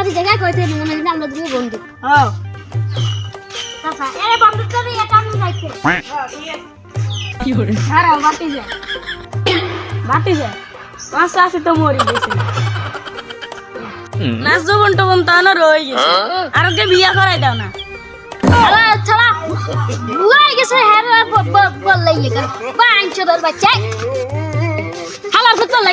বাড়ি জায়গায় কইতে মনে হয় আমরা দুই বন্ধু। হ্যাঁ। আচ্ছা এ বন্ধুত্ব দিয়ে এটা আমি যাইতে। খারাপ বাটি যায় বাটি যায় পাঁচ আছে তো মরি গেছে। নাচ জবন টবন তো আনার হয়ে গেছে। আর ওকে বিয়া করাই দাও না। ছালা গেছে হ্যাঁ বাচ্চা হালা ফুট বললে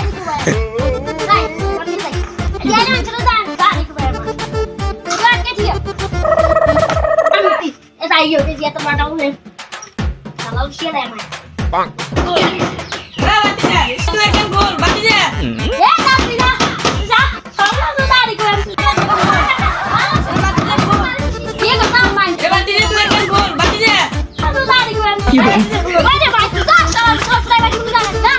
জানিস না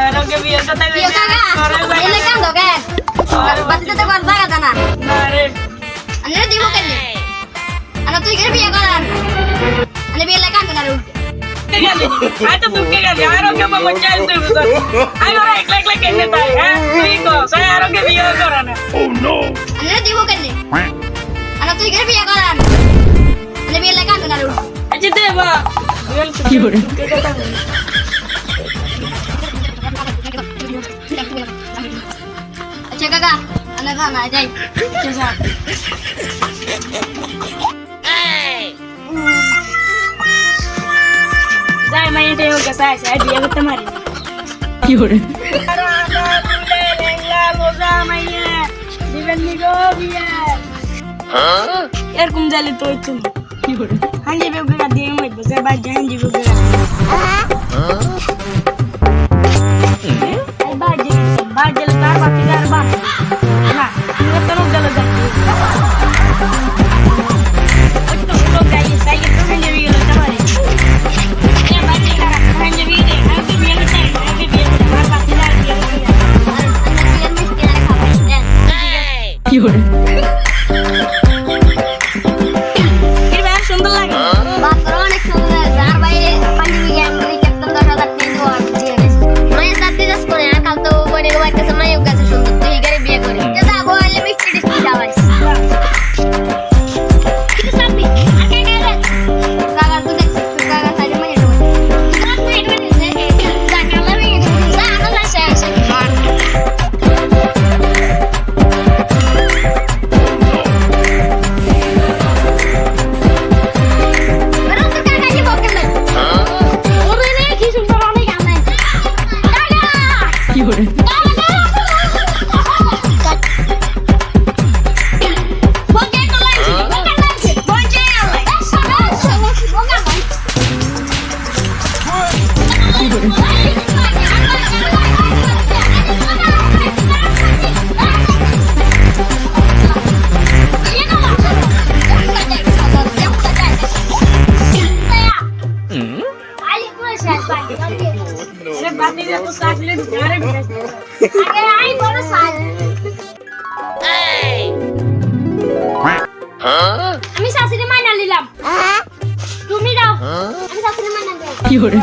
আর ওকে বিয়ে কথা বিয়ে কাকা এলে কেন দোকে বাতিতে তো করতে গেছে না। না রে। আনে দিব কেন আনা তুই করে বিয়ে করান আনা তুই করে বিয়ে করান আনে বিয়ে লাগান না রুল আচ্ছা দে বা কি করে আচ্ছা কাকা আনে না যাই। এটা হোক সাই সাই বিয়ে করতে মারি কি করে এরকম জালে তো করে হাঞ্জি বেগুড়া দিয়ে মাইব যে বাই হাঞ্জি বেগুড়া udah আমি শাশুড়ি মাইনা নিলাম তুমি দাও আমি শাশুড়ি মাইনা দেব কি মাইনা